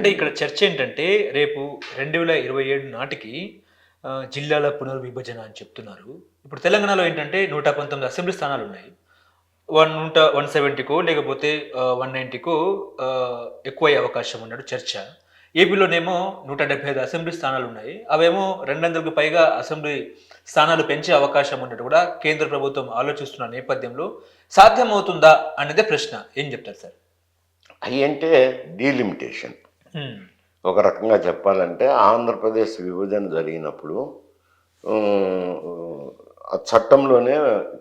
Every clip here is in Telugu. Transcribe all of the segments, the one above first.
అంటే ఇక్కడ చర్చ ఏంటంటే రేపు రెండు వేల ఇరవై ఏడు నాటికి జిల్లాల పునర్విభజన అని చెప్తున్నారు. ఇప్పుడు తెలంగాణలో ఏంటంటే నూట పంతొమ్మిది అసెంబ్లీ స్థానాలు ఉన్నాయి. వన్ నూట వన్ సెవెంటీకో లేకపోతే వన్ నైంటీకో ఎక్కువ అయ్యే అవకాశం ఉన్నాడు చర్చ. ఏపీలోనేమో నూట డెబ్బై ఐదు అసెంబ్లీ స్థానాలు ఉన్నాయి. అవేమో రెండు వందలకు పైగా అసెంబ్లీ స్థానాలు పెంచే అవకాశం ఉన్నట్టు కూడా కేంద్ర ప్రభుత్వం ఆలోచిస్తున్న నేపథ్యంలో సాధ్యమవుతుందా అనేది ప్రశ్న. ఏం చెప్తారు సార్? అవి అంటే డీలిమిటేషన్. ఒక రకంగా చెప్పాలంటే ఆంధ్రప్రదేశ్ విభజన జరిగినప్పుడు చట్టంలోనే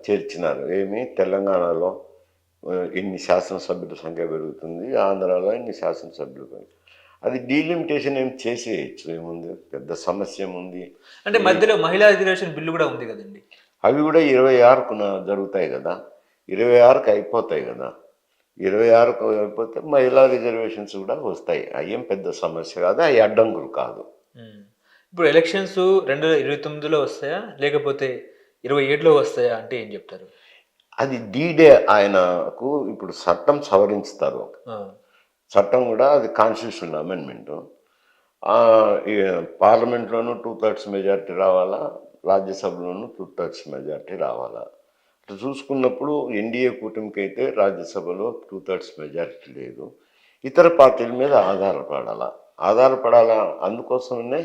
చేర్చినారు. ఏమి? తెలంగాణలో ఇన్ని శాసనసభ్యుల సంఖ్య పెరుగుతుంది ఆంధ్రాలో ఇన్ని శాసనసభ్యులు అది డీలిమిటేషన్ ఏం చేసేయచ్చు? ఏముంది? పెద్ద సమస్య ఏముంది? అంటే మధ్యలో మహిళా రిజర్వేషన్ బిల్లు కూడా ఉంది కదండి. అవి కూడా ఇరవై ఆరుకున జరుగుతాయి కదా. ఇరవై ఆరుకు అయిపోతాయి కదా. ఇరవై ఆరుకు అయిపోతే మహిళా రిజర్వేషన్స్ కూడా వస్తాయి. అయ్యేం పెద్ద సమస్య కాదు అవి అడ్డంకులు కాదు. ఇప్పుడు ఎలక్షన్స్ రెండు వేల ఇరవై తొమ్మిదిలో వస్తాయా? లేకపోతే ఇరవై ఏడులో వస్తాయా అంటే ఏం చెప్తారు? అది డీడే ఆయనకు ఇప్పుడు చట్టం సవరించుతారు. చట్టం కూడా అది కాన్స్టిట్యూషన్ అమెండ్మెంట్ పార్లమెంట్లోనూ టూ థర్డ్స్ మెజారిటీ రావాలా? రాజ్యసభలోనూ టూ థర్డ్స్ మెజారిటీ రావాలా? చూసుకున్నప్పుడు ఎన్డీఏ కూటమికి అయితే రాజ్యసభలో టూ థర్డ్స్ మెజారిటీ లేదు. ఇతర పార్టీల మీద ఆధారపడాలా. ఆధారపడాలా అందుకోసమనే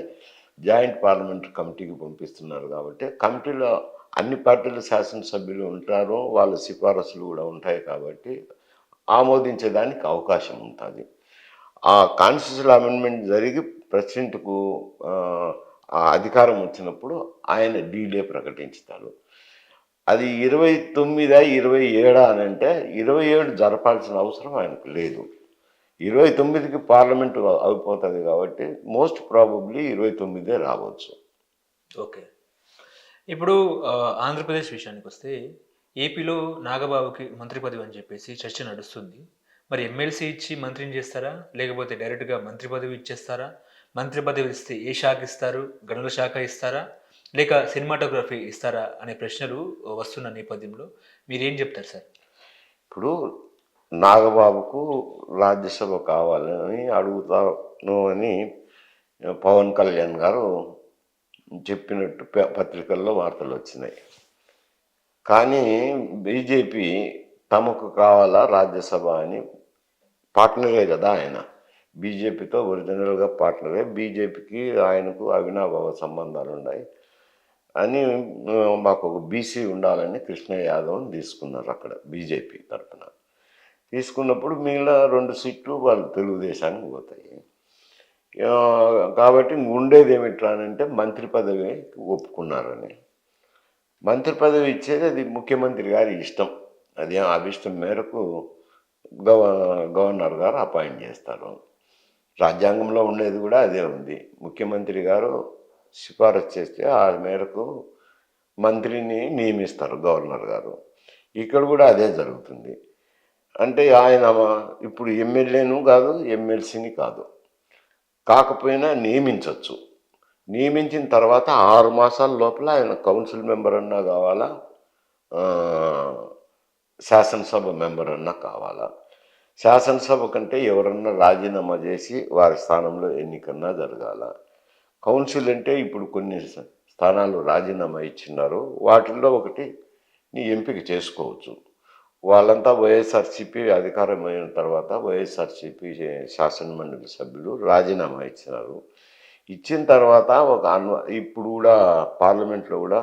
జాయింట్ పార్లమెంటరీ కమిటీకి పంపిస్తున్నారు కాబట్టి కమిటీలో అన్ని పార్టీల శాసనసభ్యులు ఉంటారు వాళ్ళ సిఫారసులు కూడా ఉంటాయి కాబట్టి ఆమోదించేదానికి అవకాశం ఉంటుంది. ఆ కాన్స్టిట్యూషన్ అమెండ్మెంట్ జరిగి ప్రెసిడెంట్కు అధికారం వచ్చినప్పుడు ఆయన డీలే ప్రకటించుతారు. అది ఇరవై తొమ్మిదా ఇరవై ఏడా అని అంటే ఇరవై ఏడు జరపాల్సిన అవసరం ఆయనకు లేదు. ఇరవై తొమ్మిదికి పార్లమెంటు అయిపోతుంది కాబట్టి మోస్ట్ ప్రాబబ్లీ ఇరవై తొమ్మిదే రావచ్చు. ఓకే. ఇప్పుడు ఆంధ్రప్రదేశ్ విషయానికి వస్తే ఏపీలో నాగబాబుకి మంత్రి పదవి అని చెప్పేసి చర్చ నడుస్తుంది. మరి ఎమ్మెల్సీ ఇచ్చి మంత్రిని చేస్తారా? లేకపోతే డైరెక్ట్గా మంత్రి పదవి ఇచ్చేస్తారా? మంత్రి పదవి ఇస్తే ఏ శాఖ ఇస్తారు? గనుల శాఖ ఇస్తారా? లేక సినిమాటోగ్రఫీ ఇస్తారా అనే ప్రశ్నలు వస్తున్న నేపథ్యంలో మీరేం చెప్తారు సార్? ఇప్పుడు నాగబాబుకు రాజ్యసభ కావాలని అడుగుతాను అని పవన్ కళ్యాణ్ గారు చెప్పినట్టు ప- పత్రికల్లో వార్తలు వచ్చినాయి. కానీ బీజేపీ తమకు కావాలా రాజ్యసభ అని పార్ట్నరే కదా ఆయన. బీజేపీతో ఒరిజినల్గా పార్ట్నరే. బీజేపీకి ఆయనకు అవినాభావ సంబంధాలు ఉన్నాయి అని మాకు ఒక బీసీ ఉండాలని కృష్ణ యాదవ్ని తీసుకున్నారు అక్కడ బీజేపీ తరఫున తీసుకున్నప్పుడు మిగిలిన రెండు సీట్లు వాళ్ళు తెలుగుదేశానికి పోతాయి. కాబట్టి ఉండేది ఏమిట్రానంటే మంత్రి పదవి ఒప్పుకున్నారని. మంత్రి పదవి ఇచ్చేది అది ముఖ్యమంత్రి గారి ఇష్టం. అది అభిష్టం మేరకు గవ గవర్నర్ గారు అపాయింట్ చేస్తారు. రాజ్యాంగంలో ఉండేది కూడా అదే ఉంది. ముఖ్యమంత్రి గారు సిఫారసు చేస్తే ఆ మేరకు మంత్రిని నియమిస్తారు గవర్నర్ గారు. ఇక్కడ కూడా అదే జరుగుతుంది. అంటే ఆయన ఇప్పుడు ఎమ్మెల్యేను కాదు ఎమ్మెల్సీని కాదు. కాకపోయినా నియమించవచ్చు నియమించిన తర్వాత ఆరు మాసాల లోపల ఆయన కౌన్సిల్ మెంబర్ అన్నా కావాలా? శాసనసభ మెంబర్ అన్నా కావాలా? శాసనసభ కంటే ఎవరన్నా రాజీనామా చేసి వారి స్థానంలో ఎన్నికన్నా జరగాల? కౌన్సిల్ అంటే ఇప్పుడు కొన్ని స్థానాలు రాజీనామా ఇచ్చినారు వాటిల్లో ఒకటి నీ ఎంపిక చేసుకోవచ్చు. వాళ్ళంతా వైఎస్ఆర్సీపీ అధికారమైన తర్వాత వైఎస్ఆర్సీపీ శాసనమండలి సభ్యులు రాజీనామా ఇచ్చినారు. ఇచ్చిన తర్వాత ఒక అన్వ ఇప్పుడు కూడా పార్లమెంట్లో కూడా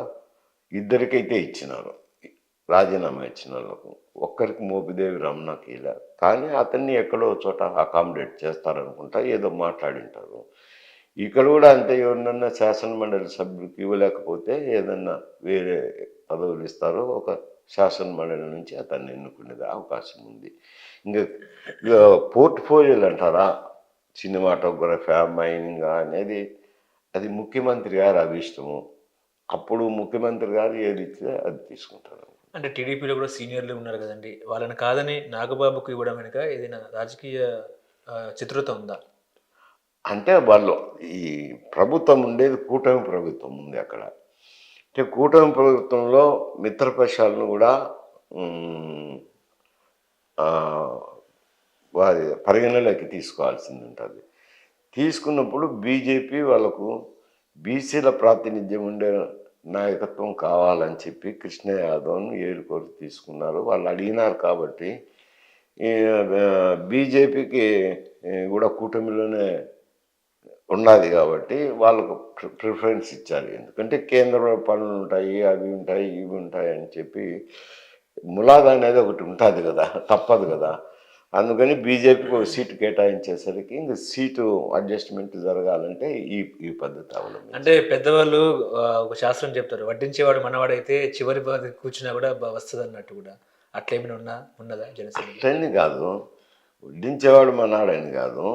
ఇద్దరికైతే ఇచ్చినారు. రాజీనామా ఇచ్చిన వాళ్ళకు ఒక్కరికి మోపిదేవి రమణకి ఇలా. కానీ అతన్ని ఎక్కడో చోట అకామిడేట్ చేస్తారనుకుంటా ఏదో మాట్లాడింటారు. ఇక్కడ కూడా అంతే ఎవరినన్నా శాసన మండలి సభ్యులకు ఇవ్వలేకపోతే ఏదన్నా వేరే పదవులు ఇస్తారో ఒక శాసన మండలి నుంచి అతన్ని ఎన్నుకునేది అవకాశం ఉంది. ఇంకా ఇక పోర్ట్ఫోలియోలు అంటారా? సినిమాటోగ్రఫీ మైనింగ్ అనేది అది ముఖ్యమంత్రి గారు అభిష్టము. అప్పుడు ముఖ్యమంత్రి గారు ఏది ఇస్తే అది తీసుకుంటారు. అంటే టీడీపీలో కూడా సీనియర్లు ఉన్నారు కదండి. వాళ్ళని కాదని నాగబాబుకు ఇవ్వడం వెనుక ఏదైనా రాజకీయ చిత్రత ఉందా? అంటే వాళ్ళు ఈ ప్రభుత్వం ఉండేది కూటమి ప్రభుత్వం ఉంది అక్కడ. అంటే కూటమి ప్రభుత్వంలో మిత్రపక్షాలను కూడా వారి పరిగణలోకి తీసుకోవాల్సింది ఉంటుంది. తీసుకున్నప్పుడు బీజేపీ వాళ్ళకు బీసీల ప్రాతినిధ్యం ఉండే నాయకత్వం కావాలని చెప్పి కృష్ణ యాదవ్ను ఏడుకోరు తీసుకున్నారు. వాళ్ళు అడిగినారు కాబట్టి బీజేపీకి కూడా కూటమిలోనే ఉన్నది కాబట్టి వాళ్ళకు ప్రి- ప్రిఫరెన్స్ ఇచ్చారు ఎందుకంటే కేంద్రంలో పనులు ఉంటాయి అవి ఉంటాయి ఇవి ఉంటాయి అని చెప్పి ములాద అనేది ఒకటి ఉంటుంది కదా తప్పదు కదా. అందుకని బీజేపీకి ఒక సీటు కేటాయించేసరికి ఇంక సీటు అడ్జస్ట్మెంట్ జరగాలంటే ఈ ఈ పద్ధతి అవలంబించారు అంటే పెద్దవాళ్ళు ఒక శాస్త్రం చెప్తారు వడ్డించేవాడు మనవాడైతే చివరి బాధ కూర్చున్నా కూడా వస్తుంది అన్నట్టు కూడా. అట్లా ఏమైనా ఉన్నా ఉన్నదా జనసేన అట్లని కాదు. వడ్డించేవాడు మనాడని కాదు.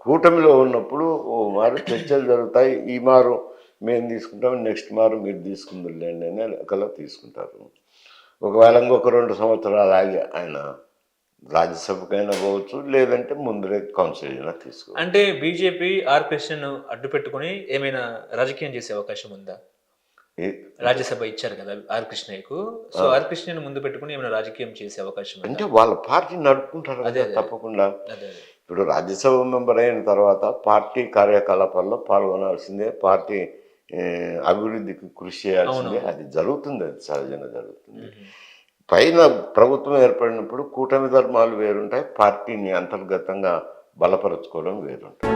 కూటమిలో ఉన్నప్పుడు ఓ మారు చర్చలు జరుగుతాయి ఈ మారు మేము తీసుకుంటాం నెక్స్ట్ మారు మీరు తీసుకుందిలేండి అని లెక్కలో తీసుకుంటారు. ఒకవేళ ఇంకొక రెండు సంవత్సరాలు ఆగి ఆయన రాజ్యసభకైనా పోవచ్చు లేదంటే ముందరే కౌన్సిల్ అయినా తీసుకోవచ్చు. అంటే బీజేపీ ఆర్ కృష్ణన్ అడ్డు పెట్టుకుని ఏమైనా రాజకీయం చేసే అవకాశం ఉందా? రాజ్యసభ ఇచ్చారు కదా ఆర్ కృష్ణయ్యకు సో ఆర్ కృష్ణని ముందు పెట్టుకుని ఏమైనా రాజకీయం చేసే అవకాశం అంటే వాళ్ళ పార్టీ నడుపుకుంటారు అదే. తప్పకుండా. ఇప్పుడు రాజ్యసభ మెంబర్ అయిన తర్వాత పార్టీ కార్యకలాపాల్లో పాల్గొనాల్సిందే పార్టీ అభివృద్ధికి కృషి చేయాల్సిందే. అది జరుగుతుంది అది సహజంగా జరుగుతుంది. పైన ప్రభుత్వం ఏర్పడినప్పుడు కూటమి ధర్మాలు వేరుంటాయి పార్టీని అంతర్గతంగా బలపరచుకోవడం వేరుంటాయి